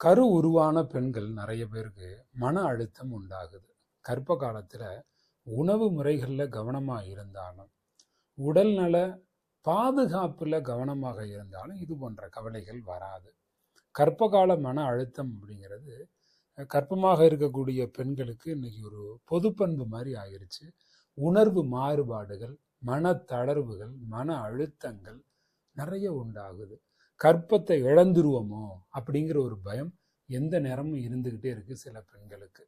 கரு உருவான பெண்கள் நிறைய பேருக்கு மன அழுத்தம் உண்டாகுது. கர்ப்ப காலத்தில் உணவு முறைகளில் கவனமாக இருந்தாலும் உடல்நல பாதுகாப்பில் கவனமாக இருந்தாலும் இது போன்ற கவலைகள் வராது. கற்பகால மன அழுத்தம் அப்படிங்கிறது கற்பமாக இருக்கக்கூடிய பெண்களுக்கு இன்னைக்கு ஒரு பொதுப்பண்பு மாதிரி ஆயிடுச்சு உணர்வு மாறுபாடுகள் மன தளர்வுகள் மன அழுத்தங்கள் நிறைய உண்டாகுது. கற்பத்தை இழந்துருவோமோ அப்படிங்கிற ஒரு பயம் எந்த நேரமும் இருந்துக்கிட்டே இருக்கு சில பெண்களுக்கு.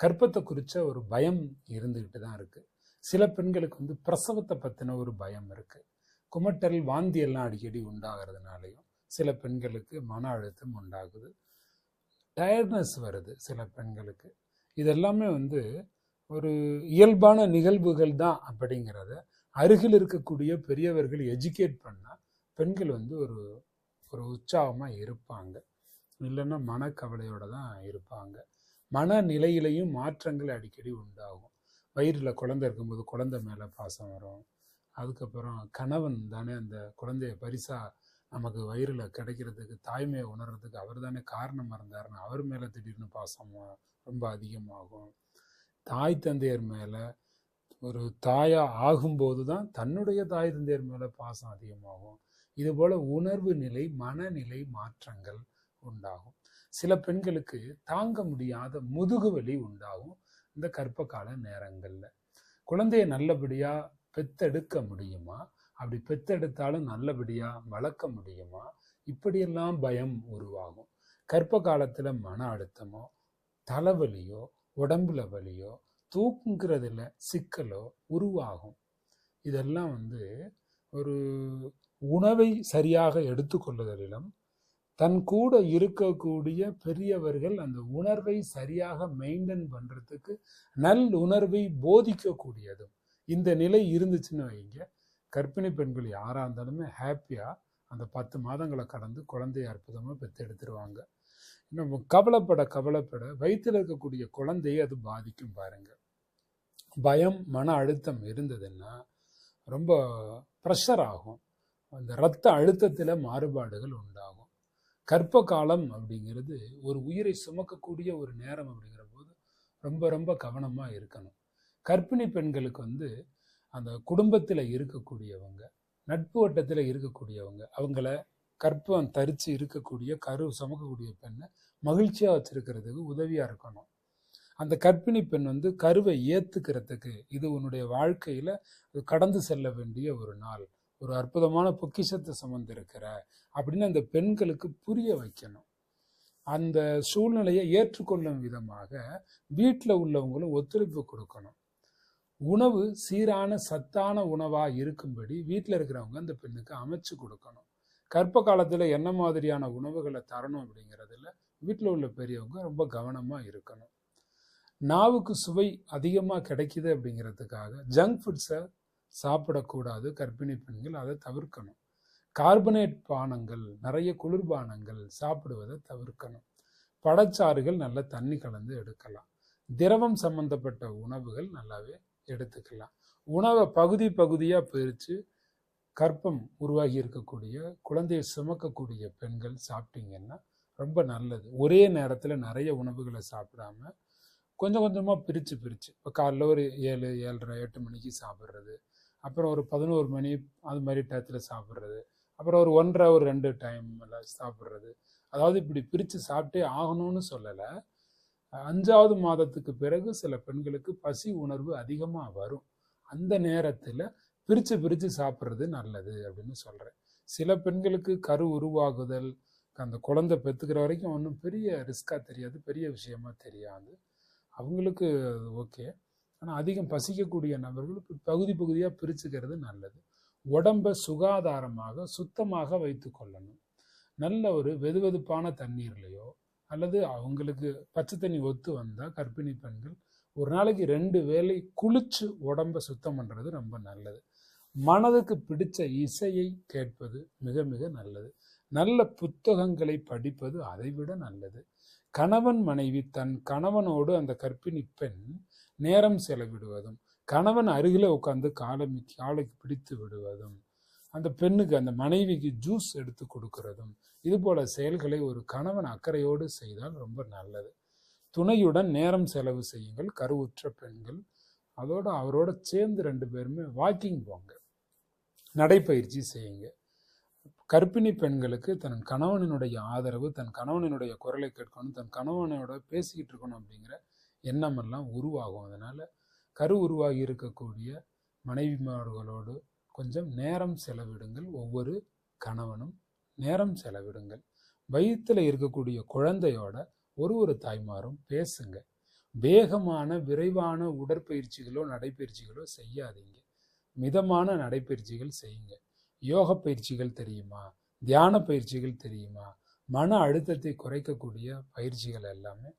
கற்பத்தை குறித்த ஒரு பயம் இருந்துக்கிட்டு தான் இருக்கு. சில பெண்களுக்கு வந்து பிரசவத்தை பற்றின ஒரு பயம் இருக்கு. குமட்டல் வாந்தி எல்லாம் அடிக்கடி உண்டாகிறதுனாலையும் சில பெண்களுக்கு மன அழுத்தம் உண்டாகுது. டயர்ட்னஸ் வருது சில பெண்களுக்கு. இதெல்லாமே வந்து ஒரு இயல்பான நிகழ்வுகள் தான் அப்படிங்கிறத அருகில் இருக்கக்கூடிய பெரியவர்கள் எஜுகேட் பண்ணால் பெண்கள் வந்து ஒரு ஒரு உற்சாகமாக இருப்பாங்க. இல்லைன்னா மனக்கவலையோடு தான் இருப்பாங்க. மனநிலையிலையும் மாற்றங்கள் அடிக்கடி உண்டாகும். வயிறில் குழந்தை இருக்கும்போது குழந்தை மேலே பாசம் வரும். அதுக்கப்புறம் கணவன் தானே அந்த குழந்தைய பரிசாக நமக்கு வயிறில் கிடைக்கிறதுக்கு தாய்மையை உணர்றதுக்கு அவர் தானே காரணமாக இருந்தார்னு அவர் மேலே திடீர்னு பாசம் ரொம்ப அதிகமாகும். தாய் தந்தையர் மேலே ஒரு தாயாக ஆகும்போது தான் தன்னுடைய தாய் தந்தையர் மேலே பாசம் அதிகமாகும். இதுபோல் உணர்வு நிலை மனநிலை மாற்றங்கள் உண்டாகும். சில பெண்களுக்கு தாங்க முடியாத முதுகு வலி உண்டாகும் இந்த கர்ப்ப கால நேரங்களில். குழந்தைய நல்லபடியாக பெத்தெடுக்க முடியுமா? அப்படி பெத்தெடுத்தாலும் நல்லபடியாக வளர்க்க முடியுமா? இப்படியெல்லாம் பயம் உருவாகும். கர்ப்ப காலத்தில் மன அழுத்தமோ தலைவலியோ உடம்புல வலியோ தூக்குங்கிறதுல சிக்கலோ உருவாகும். இதெல்லாம் வந்து ஒரு உணவை சரியாக எடுத்துக்கொள்ளுதலிலும் தன் கூட இருக்கக்கூடிய பெரியவர்கள் அந்த உணர்வை சரியாக மெயின்டைன் பண்ணுறதுக்கு நல் உணர்வை போதிக்கக்கூடியதும். இந்த நிலை இருந்துச்சுன்னு வைங்க. கர்ப்பிணி பெண்கள் யாராக இருந்தாலுமே ஹாப்பியாக அந்த பத்து மாதங்களை கடந்து குழந்தைய அற்புதமாக பெற்றெடுத்துருவாங்க. நம்ம கவலைப்பட கவலைப்பட வயிற்றில் இருக்கக்கூடிய குழந்தையை அது பாதிக்கும் பாருங்கள் பயம் மன அழுத்தம் இருந்ததுன்னா ரொம்ப ப்ரெஷர் ஆகும். அந்த இரத்த அழுத்தத்தில் மாறுபாடுகள் உண்டாகும். கற்ப காலம் அப்படிங்கிறது ஒரு உயிரை சுமக்கக்கூடிய ஒரு நேரம் அப்படிங்கிற போது ரொம்ப ரொம்ப கவனமாக இருக்கணும். கர்ப்பிணி பெண்களுக்கு வந்து அந்த குடும்பத்தில் இருக்கக்கூடியவங்க நட்பு வட்டத்தில் இருக்கக்கூடியவங்க அவங்கள கற்பம் தரித்து இருக்கக்கூடிய கரு சுமக்கக்கூடிய பெண்ணை மகிழ்ச்சியாக வச்சுருக்கிறதுக்கு உதவியாக இருக்கணும். அந்த கர்ப்பிணி பெண் வந்து கருவை ஏற்றுக்கிறதுக்கு இது உன்னுடைய வாழ்க்கையில் கடந்து செல்ல வேண்டிய ஒரு நாள். ஒரு அற்புதமான பொக்கிஷத்தை சுமந்திருக்கிற அப்படின்னு அந்த பெண்களுக்கு புரிய வைக்கணும். அந்த சூழ்நிலையை ஏற்றுக்கொள்ளும் விதமாக வீட்டில் உள்ளவங்களும் ஒத்துழைப்பு கொடுக்கணும். உணவு சீரான சத்தான உணவாக இருக்கும்படி வீட்டில் இருக்கிறவங்க அந்த பெண்ணுக்கு அமைச்சு கொடுக்கணும். கர்ப்ப காலத்தில் என்ன மாதிரியான உணவுகளை தரணும் அப்படிங்கிறதுல வீட்டில் உள்ள பெரியவங்க ரொம்ப கவனமாக இருக்கணும். நாவுக்கு சுவை அதிகமாக கிடைக்குது அப்படிங்கிறதுக்காக ஜங்க் ஃபுட்ஸை சாப்பிடக்கூடாது கர்ப்பிணி பெண்கள் அதை தவிர்க்கணும். கார்பனேட் பானங்கள் நிறைய குளிர்பானங்கள் சாப்பிடுவதை தவிர்க்கணும். படச்சாறுகள் நல்ல தண்ணி கலந்து எடுக்கலாம். திரவம் சம்பந்தப்பட்ட உணவுகள் நல்லாவே எடுத்துக்கலாம். உணவை பகுதி பகுதியாக பிரித்து கற்பம் உருவாகி இருக்கக்கூடிய குழந்தையை சுமக்கக்கூடிய பெண்கள் சாப்பிட்டீங்கன்னா ரொம்ப நல்லது. ஒரே நேரத்தில் நிறைய உணவுகளை சாப்பிடாம கொஞ்சம் கொஞ்சமாக பிரித்து பிரித்து இப்போ காலைல ஒரு ஏழு ஏழரை எட்டு மணிக்கு சாப்பிட்றது அப்புறம் ஒரு பதினோரு மணி அது மாதிரி டயத்தில் சாப்பிட்றது. அப்புறம் ஒரு ஒன்றரை ஒரு ரெண்டு டைமில் சாப்பிட்றது. அதாவது இப்படி பிரித்து சாப்பிட்டே ஆகணும்னு சொல்லலை. அஞ்சாவது மாதத்துக்கு பிறகு சில பெண்களுக்கு பசி உணர்வு அதிகமாக வரும். அந்த நேரத்தில் பிரித்து பிரித்து சாப்பிட்றது நல்லது அப்படின்னு சொல்கிறேன் சில பெண்களுக்கு கரு உருவாகுதல் அந்த குழந்தை பெற்றுக்கிற வரைக்கும் ஒன்றும் பெரிய ரிஸ்க்காக தெரியாது பெரிய விஷயமா தெரியாது. அவங்களுக்கு ஓகே ஆனால் அதிகம் பசிக்கக்கூடிய நபர்கள் பகுதி பகுதியாக பிரிச்சுக்கிறது நல்லது. உடம்பை சுகாதாரமாக சுத்தமாக வைத்து கொள்ளணும். நல்ல ஒரு வெதுவெதுப்பான தண்ணீர்லையோ அல்லது அவங்களுக்கு பச்சை தண்ணி ஒத்து வந்தால் கர்ப்பிணி பெண்கள் ஒரு நாளைக்கு ரெண்டு வேளை குளிச்சு உடம்பை சுத்தம் பண்ணுறது ரொம்ப நல்லது. மனதுக்கு பிடிச்ச இசையை கேட்பது மிக மிக நல்லது. நல்ல புத்தகங்களை படிப்பது அதைவிட நல்லது. கணவன் மனைவி தன் கணவனோடு அந்த கர்ப்பிணி பெண் நேரம் செலவிடுவதும் கணவன் அருகில உட்காந்து காலை காலைக்கு பிடித்து விடுவதும் அந்த பெண்ணுக்கு அந்த மனைவிக்கு ஜூஸ் எடுத்து கொடுக்கறதும் இது போல செயல்களை ஒரு கணவன் அக்கறையோடு செய்தால் ரொம்ப நல்லது. துணையுடன் நேரம் செலவு செய்யுங்கள். கருவுற்ற பெண்கள் அதோட அவரோட சேர்ந்து ரெண்டு பேருமே வாக்கிங் போங்க. நடைப்பயிற்சி செய்யுங்க. கர்ப்பிணி பெண்களுக்கு தன் கணவனினுடைய ஆதரவு தன் கணவனினுடைய குரலை கேட்கணும் தன் கணவனோட பேசிக்கிட்டு இருக்கணும் அப்படிங்கிற எண்ணமெல்லாம் உருவாகும். அதனால் கரு உருவாகி இருக்கக்கூடிய மனைவிமார்களோடு கொஞ்சம் நேரம் செலவிடுங்கள். ஒவ்வொரு கணவனும் நேரம் செலவிடுங்கள். வயிற்றில் இருக்கக்கூடிய குழந்தையோட ஒரு ஒரு தாய்மாரும் பேசுங்க. வேகமான விரைவான உடற்பயிற்சிகளோ நடைப்பயிற்சிகளோ செய்யாதீங்க. மிதமான நடைப்பயிற்சிகள் செய்யுங்க. யோக பயிற்சிகள் தெரியுமா? தியான பயிற்சிகள் தெரியுமா? மன அழுத்தத்தை குறைக்கக்கூடிய பயிற்சிகள் எல்லாமே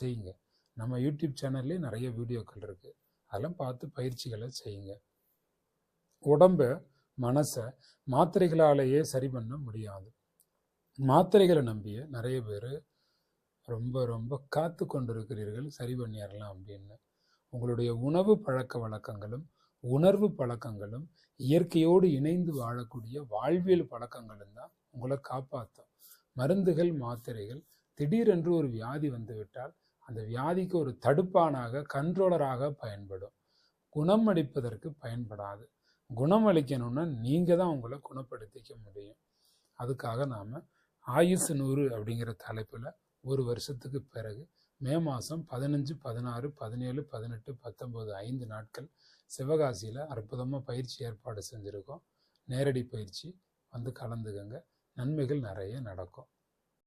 செய்யுங்க. நம்ம யூடியூப் சேனல்லே நிறைய வீடியோக்கள் இருக்குது அதெல்லாம் பார்த்து பயிற்சிகளை செய்யுங்க. உடம்ப மனசை மாத்திரைகளாலேயே சரி பண்ண முடியாது. மாத்திரைகளை நம்பிய நிறைய பேர் ரொம்ப ரொம்ப காத்து கொண்டிருக்கிறீர்கள் சரி பண்ணிடலாம் அப்படின்னு. உங்களுடைய உணவு பழக்க வழக்கங்களும் உணர்வு பழக்கங்களும் இயற்கையோடு இணைந்து வாழக்கூடிய வாழ்வியல் பழக்கங்களும் தான் உங்களை காப்பாற்றும் மருந்துகள் மாத்திரைகள் திடீரென்று ஒரு வியாதி வந்துவிட்டால் அந்த வியாதிக்கு ஒரு தடுப்பானாக கண்ட்ரோலராக பயன்படும். குணம் அளிப்பதற்கு பயன்படாது. குணம் அளிக்கணும்னா நீங்கள் தான் உங்களை குணப்படுத்திக்க முடியும். அதுக்காக நாம் ஆயுசு நூறு அப்படிங்கிற தலைப்பில் ஒரு வருஷத்துக்கு பிறகு மே மாதம் பதினஞ்சு பதினாறு பதினேழு பதினெட்டு பத்தொம்போது ஐந்து நாட்கள் சிவகாசியில் அற்புதமாக பயிற்சி ஏற்பாடு செஞ்சுருக்கோம். நேரடி பயிற்சி வந்து கலந்துக்கங்க. நன்மைகள் நிறைய நடக்கும்.